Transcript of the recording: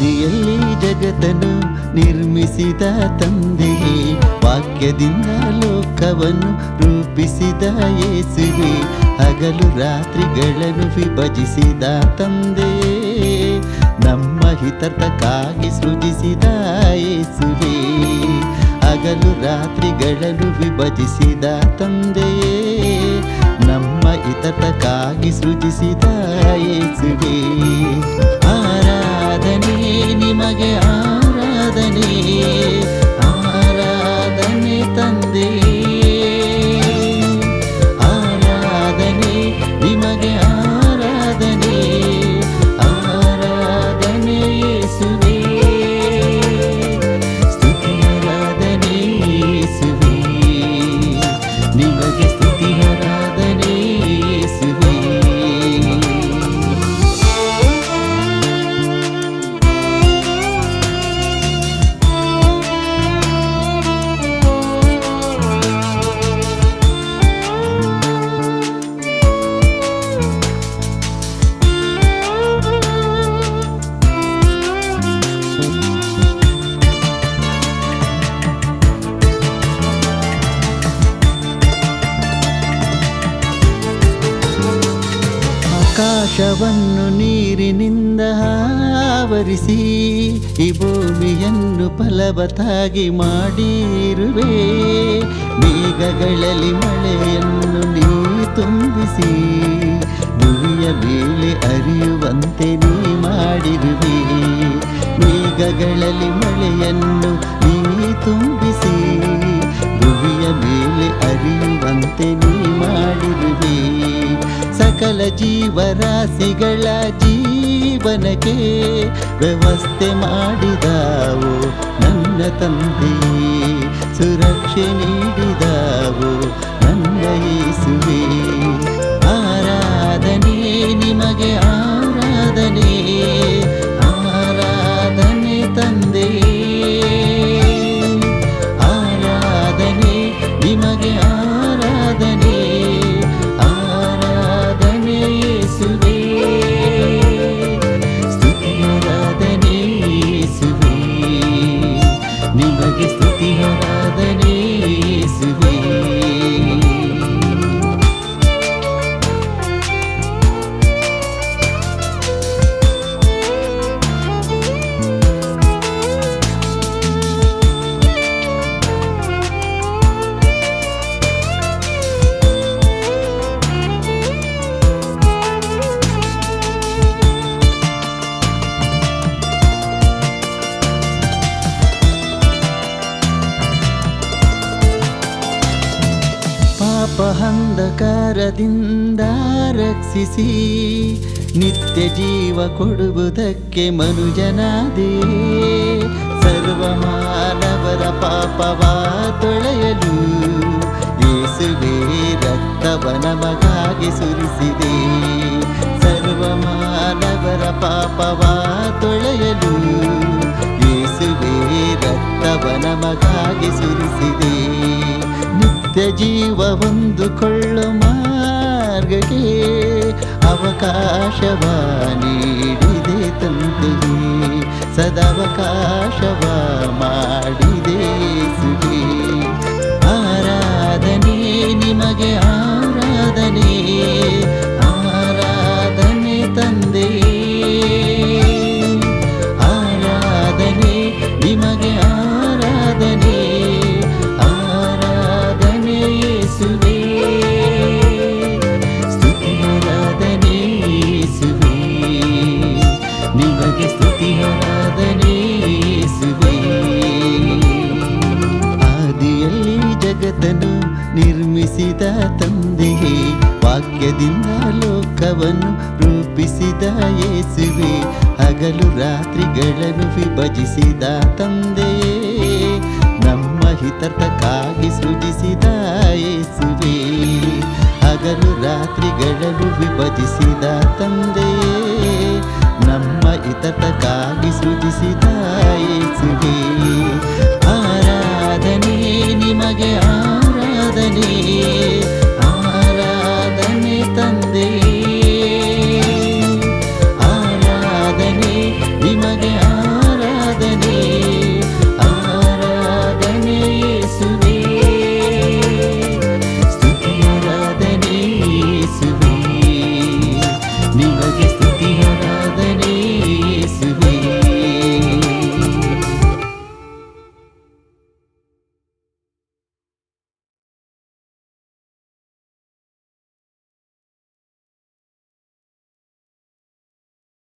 ಜಗತ್ತನ್ನು ನಿರ್ಮಿಸಿದ ತಂದೆಯೇ, ವಾಕ್ಯದಿಂದ ಲೋಕವನ್ನು ರೂಪಿಸಿದ ಯೇಸುವೆ, ಹಗಲು ರಾತ್ರಿಗಳನ್ನು ವಿಭಜಿಸಿದ ತಂದೆಯೇ, ನಮ್ಮ ಹಿತರ್ಥಕ್ಕಾಗಿ ಸೃಜಿಸಿದ ಯೇಸುವೆ, ಹಗಲು ರಾತ್ರಿಗಳನ್ನು ವಿಭಜಿಸಿದ ತಂದೆಯೇ, ನಮ್ಮ ಹಿತಕ್ಕಾಗಿ ಸೃಜಿಸಿದ ಯೇಸುವೆ. ನಿಮಗೆ ಆರಾಧನೆ ಆರಾಧನೆ ಯೇಸುವೆ ಸ್ತುತಿಯಾರಾಧನೆ ಯೇಸುವೆ ನಿಮಗೆ ಆಕಾಶವನ್ನು ನೀರಿನಿಂದ ಆವರಿಸಿ ಈ ಭೂಮಿಯನ್ನು ಫಲವತ್ತಾಗಿ ಮಾಡಿರುವೆ. ಮೇಘಗಳಲ್ಲಿ ಮಳೆಯನ್ನು ನೀ ತುಂಬಿಸಿ ಭೂಮಿಯ ಮೇಲೆ ಅರಿಯುವಂತೆ ನೀ ಮಾಡಿರುವೆ. ಮೇಘಗಳಲ್ಲಿ ಮಳೆಯನ್ನು ನೀ ತುಂಬಿಸಿ ಜೀವರಾಶಿಗಳ ಜೀವನಕ್ಕೆ ವ್ಯವಸ್ಥೆ ಮಾಡಿದಾವು. ನನ್ನ ತಂದೆ ಸುರಕ್ಷೆ ನೀಡಿದಾವು. ನನ್ನ ಯೇಸುವೆ ಆರಾಧನೆ ನಿಮಗೆ ಅಂಧಕಾರದಿಂದ ರಕ್ಷಿಸಿ ನಿತ್ಯ ಜೀವ ಕೊಡುವುದಕ್ಕೆ ಮನುಜನಾದೇ. ಸರ್ವ ಮಾನವರ ಪಾಪವ ತೊಳೆಯಲು ಯೇಸುವೆ ರಕ್ತವ ನಮಗಾಗಿ ಸುರಿಸಿದೆ. ಸರ್ವ ಮಾನವರ ಪಾಪವ ತೊಳೆಯಲು ಯೇಸುವೆ ರಕ್ತವ ನಮಗಾಗಿ ಸುರಿಸಿದೆ. ನಿತ್ಯ ಜೀವ ಹೊಂದಿಕೊಳ್ಳೋ ಮಾರ್ಗಕ್ಕೆ ಅವಕಾಶವ ನೀಡಿದೆ ತಂದೆಯೇ. ಸದವಕಾಶವ ಮಾಡಿದೆ ಜಗತ್ತನ್ನು ನಿರ್ಮಿಸಿದ ತಂದೆಯೇ, ವಾಕ್ಯದಿಂದ ಲೋಕವನ್ನು ರೂಪಿಸಿದ ಯೇಸುವೆ, ಹಗಲು ರಾತ್ರಿಗಳನ್ನು ವಿಭಜಿಸಿದ ತಂದೆಯೇ, ನಮ್ಮ ಹಿತರ್ಥಕ್ಕಾಗಿ ಸೃಜಿಸಿದ ಯೇಸುವೆ, ಹಗಲು ರಾತ್ರಿಗಳನ್ನು